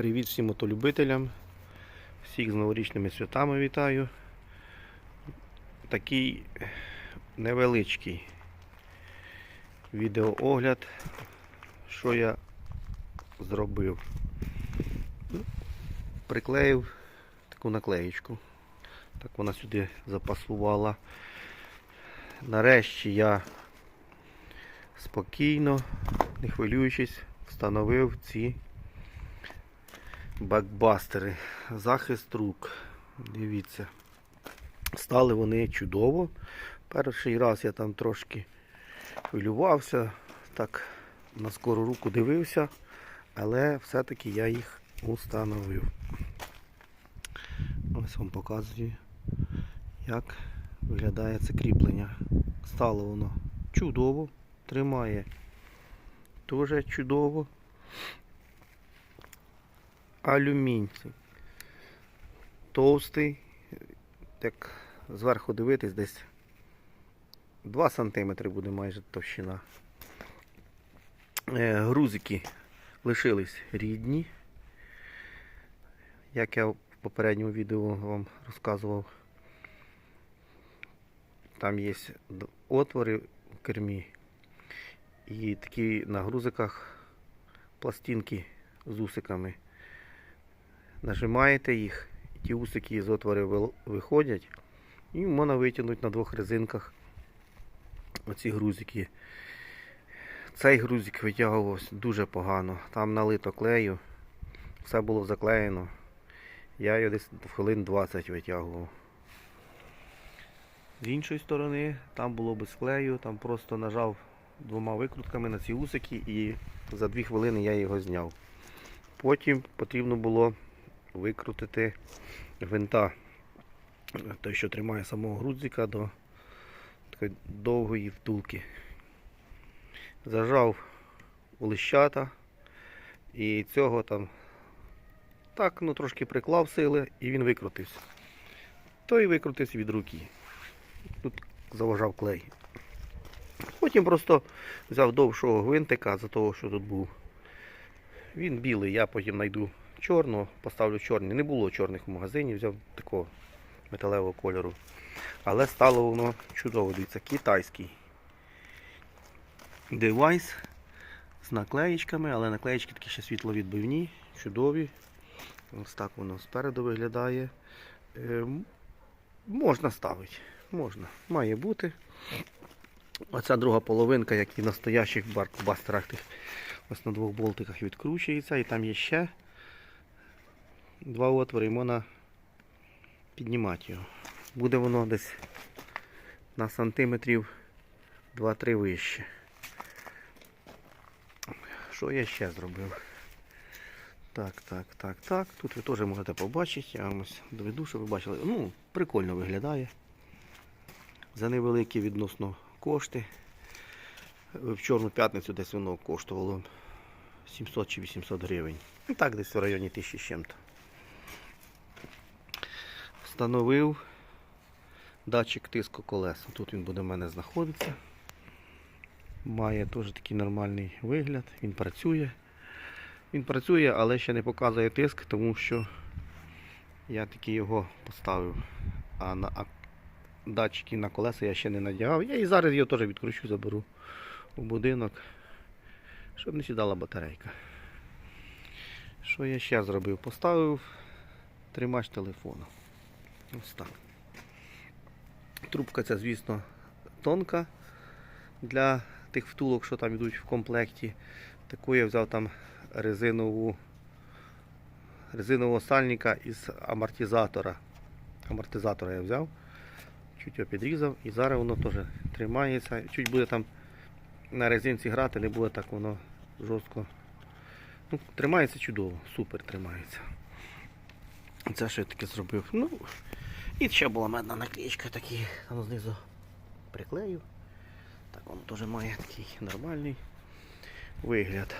Привіт всім мотолюбителям. Всіх з новорічними святами вітаю. Такий невеличкий відеоогляд, що я зробив. Приклеїв таку наклеєчку. Так вона сюди запасувала. Нарешті я спокійно, не хвилюючись, встановив ці бакбастери. Захист рук. Дивіться. Стали вони чудово. Перший раз я там трошки хвилювався, так на скору руку дивився, але все-таки я їх установив. Ось вам показую, як виглядає це кріплення. Стало воно чудово, тримає дуже чудово. Алюмінь. Товстий, як зверху дивитись, десь 2 см буде майже товщина. Е, Грузики лишились рідні. Як я в попередньому відео вам розказував, там є отвори в кермі і такі на грузиках пластинки з усиками. Нажимаєте їх, ті усики з отвори виходять, і можна витягнути на двох резинках оці грузики. Цей грузик витягувався дуже погано. Там налито клею, все було заклеєно. Я його десь хвилин 20 витягував. З іншої сторони, там було без клею, там просто нажав двома викрутками на ці усики і за 2 хвилини я його зняв. Потім потрібно було викрутити гвинта, той, що тримає самого грузика до такої довгої втулки. Зажав у лищата і цього там так ну, трошки приклав сили і він викрутився. Той викрутився від руки. Тут заважав клей. Потім просто взяв довшого гвинтика за того, що тут був. Він білий, я потім знайду чорного, поставлю чорний. Не було чорних в магазині, взяв такого металевого кольору. Але стало воно чудово, дивіться, китайський девайс з наклеєчками, але наклеєчки такі ще світловідбивні, чудові. Ось так воно спереду виглядає. Е, можна ставити, можна, має бути. Оця друга половинка, як і в настоящих баркбастерах, ось на двох болтиках відкручується, і там є ще два отвори, і можна піднімати його. Буде воно десь на сантиметрів 2-3 вище. Що я ще зробив? Так, так, так, так. Тут ви теж можете побачити. Я вам ось доведу, щоб ви бачили. Ну, прикольно виглядає. За невеликі відносно кошти. В Чорну п'ятницю десь воно коштувало 700 чи 800 гривень. Ну так, десь в районі 1000 з чим-то. Встановив датчик тиску колеса. Тут він буде в мене знаходитися. Має теж такий нормальний вигляд. Він працює. Він працює, але ще не показує тиск, тому що я таки його поставив. А на а датчики на колеса я ще не надягав. Я і зараз його теж відкручу, заберу у будинок, щоб не сідала батарейка. Що я ще зробив? Поставив тримач телефону. Ось так. Трубка ця, звісно, тонка для тих втулок, що там йдуть в комплекті. Таку я взяв там резинову резинового сальника із амортизатора. Амортизатора я взяв, чуть його підрізав і зараз воно теж тримається. Чуть буде там на резинці грати, не буде так воно жорстко. Ну, тримається чудово, супер тримається. Це що я таке зробив. Ну, і ще була медна наклеєчка такі, там знизу приклею. Так воно теж має такий нормальний вигляд.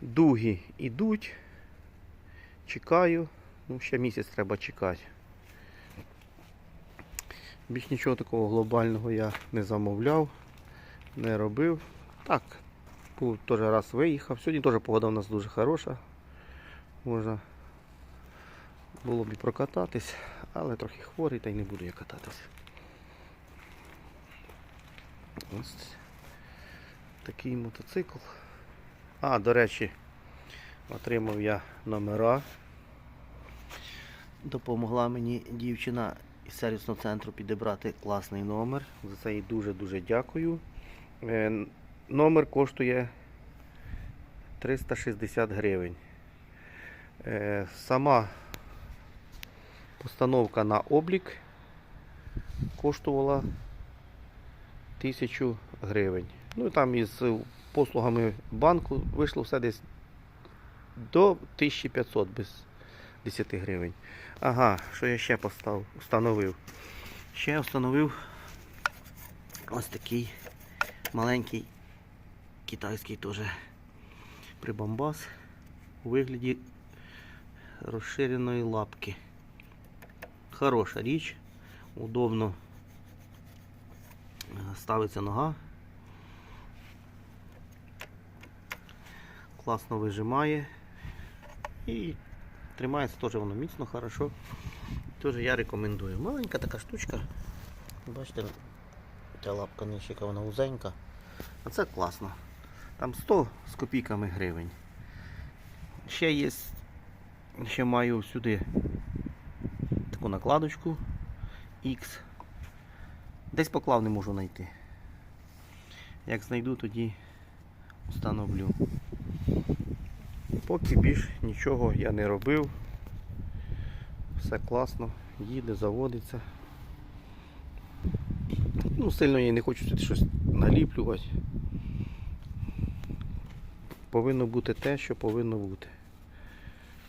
Дуги йдуть. Чекаю. Ну, ще місяць треба чекати. Більш нічого такого глобального я не замовляв, не робив. Так, теж раз виїхав. Сьогодні теж погода у нас дуже хороша. Можна було б і прокататись, але трохи хворий та й не буду я кататись. Ось такий мотоцикл. А, до речі, отримав я номера. Допомогла мені дівчина із сервісного центру підібрати класний номер. За це їй дуже-дуже дякую. Е, Номер коштує 360 гривень. Е, Сама постановка на облік коштувала 1000 гривень. Ну і там із послугами банку вийшло все десь до 1500 без 10 гривень. Ага, що я ще постав, встановив? Ще встановив ось такий маленький китайський теж прибамбас у вигляді розширеної лапки. Хороша річ, удобно е, ставиться нога. Класно вижимає і тримається теж воно міцно, хорошо. Теж я рекомендую. Маленька така штучка. Бачите, ця лапка нижче, яка вона узенька. А це класно. Там 100 з копійками гривень. Ще є. Ще маю сюди таку накладочку X. Десь поклав не можу знайти. Як знайду, тоді встановлю. Поки більш нічого я не робив. Все класно, їде, заводиться. Ну, сильно я не хочу щось наліплювати. Повинно бути те, що повинно бути.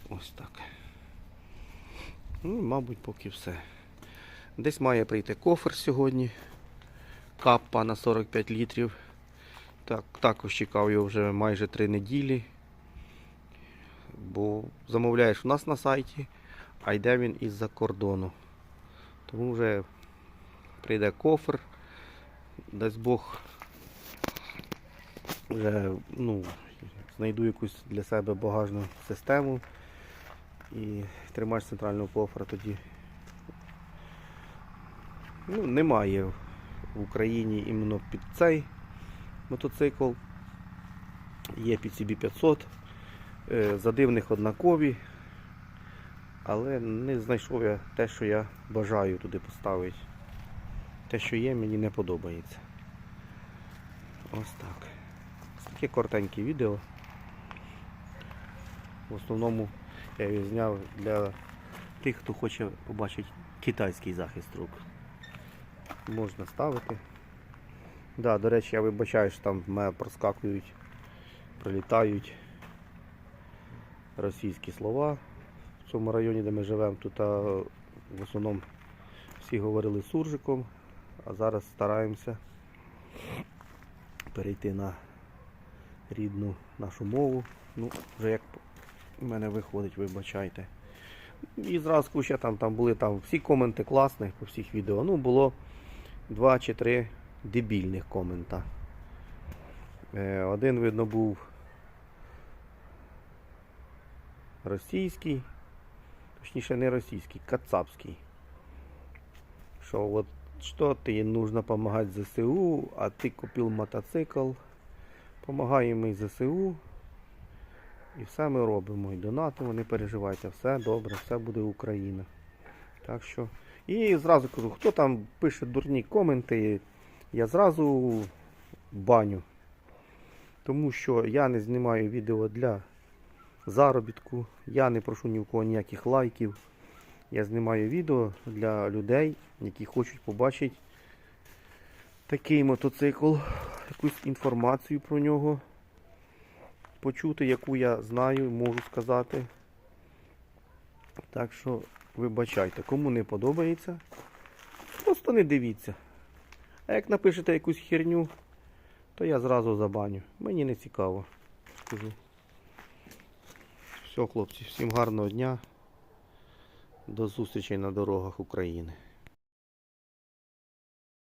Ось так. Ну, мабуть, поки все. Десь має прийти кофр сьогодні. Каппа на 45 літрів. Так, також чекав його вже майже 3 неділі. Бо замовляєш у нас на сайті, а йде він із-за кордону. Тому вже прийде кофр, дасть Бог вже ну, знайду якусь для себе багажну систему і тримач центрального кофра тоді. Ну, немає в Україні іменно під цей мотоцикл. Є під CB 500. Е, Задивних однакові, але не знайшов я те, що я бажаю туди поставити. Те, що є, мені не подобається. Ось так. Таке коротеньке відео. В основному я його зняв для тих, хто хоче побачити китайський захист рук. Можна ставити. Да, до речі, я вибачаю, що там в мене проскакують, пролітають російські слова. В цьому районі, де ми живемо, тут в основному всі говорили суржиком, а зараз стараємося перейти на рідну нашу мову. Ну, вже як в мене виходить, вибачайте. І зразу ще там, там були там всі коменти класні по всіх відео. Ну, було два чи три дебільних комента. Е, Один, видно, був російський, точніше не російський, кацапський. Що от что ты нужно помогать ЗСУ, а ты купил мотоцикл. Помагаємо і ЗСУ. І все ми робимо. І донатимо, не переживайте, все добре, все буде Україна. Так що. І зразу кажу, хто там пише дурні коменти, я зразу баню. Тому що я не знімаю відео для заробітку, я не прошу ні в кого ніяких лайків. Я знімаю відео для людей, які хочуть побачити такий мотоцикл, якусь інформацію про нього, почути, яку я знаю, можу сказати. Так що вибачайте, кому не подобається, просто не дивіться. А як напишете якусь херню, то я зразу забаню. Мені не цікаво. Скажу. Все, хлопці, всім гарного дня. До зустрічі на дорогах України.